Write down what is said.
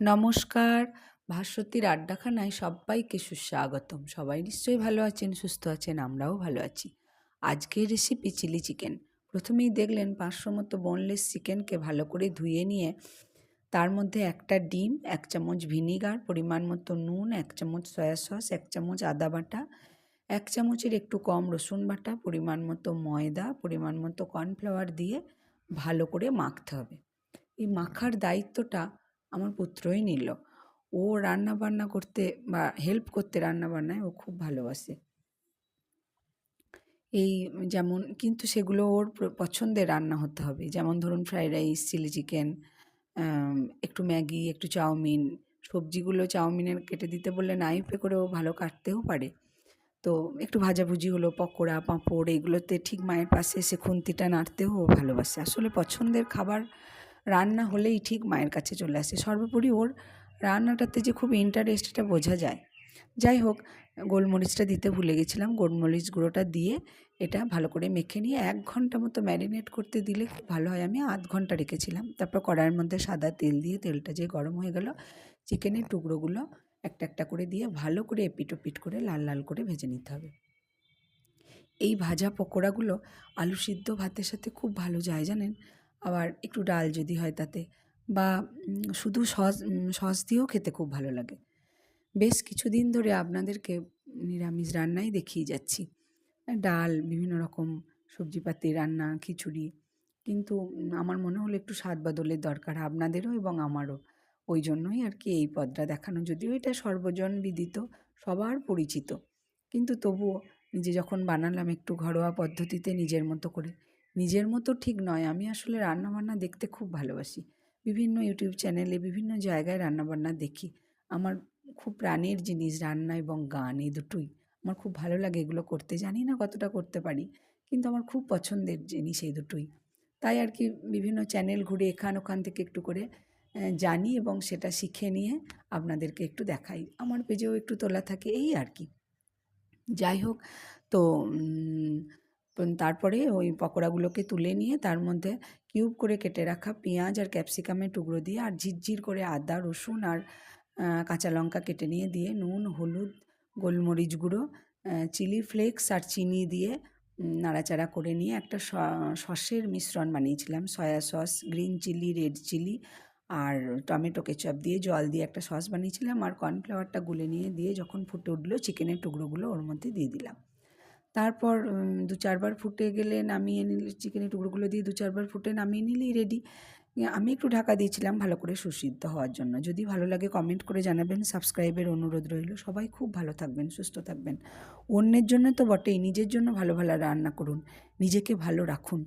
নমস্কার। ভাস্বতীর আড্ডাখানায় সবাইকে সুস্বাগতম। সবাই নিশ্চয়ই ভালো আছেন, সুস্থ আছেন, আমরাও ভালো আছি। আজকের রেসিপি চিলি চিকেন প্রথমেই দেখলেন পাঁচশো মতো বোনলেস চিকেনকে ভালো করে ধুয়ে নিয়ে তার মধ্যে একটা ডিম, এক চামচ ভিনিগার পরিমাণ মতো নুন, এক চামচ সয়া সস এক চামচ আদা বাটা, এক চামচের একটু কম রসুন বাটা, পরিমাণ মতো ময়দা, পরিমাণ মতো কর্নফ্লাওয়ার দিয়ে ভালো করে মাখতে হবে। এই মাখার দায়িত্বটা আমার পুত্রই নিল। ও রান্না বান্না করতে বা হেল্প করতে রান্না বান্নায় ও খুব ভালোবাসে। এই যেমন, কিন্তু সেগুলো ওর পছন্দের রান্না হতে হবে। যেমন ধরুন ফ্রাইড রাইস চিলি চিকেন একটু ম্যাগি, একটু চাউমিন, সবজিগুলো চাউমিনের কেটে দিতে বললে নাইফে করে ও ভালো কাটতেও পারে। তো একটু ভাজাভুজি হলো, পকোড়া, পাঁপড় এগুলোতে ঠিক মায়ের পাশে এসে খুন্তিটা নাড়তেও ভালোবাসে। আসলে পছন্দের খাবার রান্না হলেই ঠিক মায়ের কাছে চলে আসে। সর্বোপরি ওর রান্নাটাতে যে খুব ইন্টারেস্ট এটা বোঝা যায়। যাই হোক, গোলমরিচটা দিতে ভুলে গেছিলাম। গোলমরিচ গুঁড়োটা দিয়ে এটা ভালো করে মেখে নিয়ে এক ঘণ্টা মতো ম্যারিনেট করতে দিলে খুব ভালো হয়। আমি আধ ঘণ্টা রেখেছিলাম। তারপর কড়াইয়ের মধ্যে সাদা তেল দিয়ে তেলটা যে গরম হয়ে গেল, চিকেনের টুকরোগুলো একটা একটা করে দিয়ে ভালো করে এপিট ওপিট করে লাল লাল করে ভেজে নিতে হবে। এই ভাজা পকোড়াগুলো আলু সিদ্ধ ভাতের সাথে খুব ভালো যায় জানেন? আবার একটু ডাল যদি হয় তাতে বা শুধু সস সস দিয়েও খেতে খুব ভালো লাগে। বেশ কিছুদিন ধরে আপনাদেরকে নিরামিষ রান্নাই দেখিয়ে যাচ্ছি। ডাল, বিভিন্ন রকম সবজিপাতি, রান্না, খিচুড়ি। কিন্তু আমার মনে হলো একটু স্বাদ বদলের দরকার আপনাদেরও এবং আমারও। ওই জন্যই আর কি এই পদটা দেখানো। যদিও এটা সর্বজন বিদিত, সবার পরিচিত। কিন্তু তবুও নিজে যখন বানালাম একটু ঘরোয়া পদ্ধতিতে নিজের মতো করে নিজের মতো ঠিক নয়। আমি আসলে রান্নাবান্না দেখতে খুব ভালোবাসি। বিভিন্ন ইউটিউব চ্যানেলে বিভিন্ন জায়গায় রান্নাবান্না দেখি। আমার খুব প্রাণের জিনিস রান্না এবং গান এই দুটোই। আমার খুব ভালো লাগে এগুলো করতে। জানি না কতটা করতে পারি, কিন্তু আমার খুব পছন্দের জিনিস এই দুটোই। তাই আর কি বিভিন্ন চ্যানেল ঘুরে এখান ওখান থেকে একটু করে জানি এবং সেটা শিখে নিয়ে আপনাদেরকে একটু দেখাই। আমার পেজেও একটু তোলা থাকে, এই আর কি। যাই হোক, তো তারপরে ওই পকোড়াগুলোকে তুলে নিয়ে তার মধ্যে কিউব করে কেটে রাখা পেঁয়াজ আর ক্যাপসিকামের টুকরো দিয়ে আর ঝিরঝির করে আদা, রসুন আর কাঁচা লঙ্কা কেটে নিয়ে দিয়ে নুন, হলুদ, গোলমরিচ গুঁড়ো চিলি ফ্লেক্স আর চিনি দিয়ে নাড়াচাড়া করে নিয়ে একটা সসের মিশ্রণ বানিয়েছিলাম। Soya sauce, green chilli, red chilli আর টমেটো কেচাপ দিয়ে জল দিয়ে একটা সস বানিয়েছিলাম। আর কর্নফ্লাওয়ারটা গুলে নিয়ে দিয়ে যখন ফুটে উঠল, চিকেনের টুকরোগুলো ওর মধ্যে দিয়ে দিলাম। তারপর দু চারবার ফুটে গেলে নামিয়ে নিলে, চিকেনের টুকরোগুলো দিয়ে দু চারবার ফুটে নামিয়ে নিলেই রেডি আমি একটু ঢাকা দিয়েছিলাম ভালো করে সুসিদ্ধ হওয়ার জন্য। যদি ভালো লাগে কমেন্ট করে জানাবেন। সাবস্ক্রাইবের অনুরোধ রইল। সবাই খুব ভালো থাকবেন, সুস্থ থাকবেন। অন্যের জন্য তো বটেই। নিজের জন্য ভালো ভালো রান্না করুন। নিজেকে ভালো রাখুন।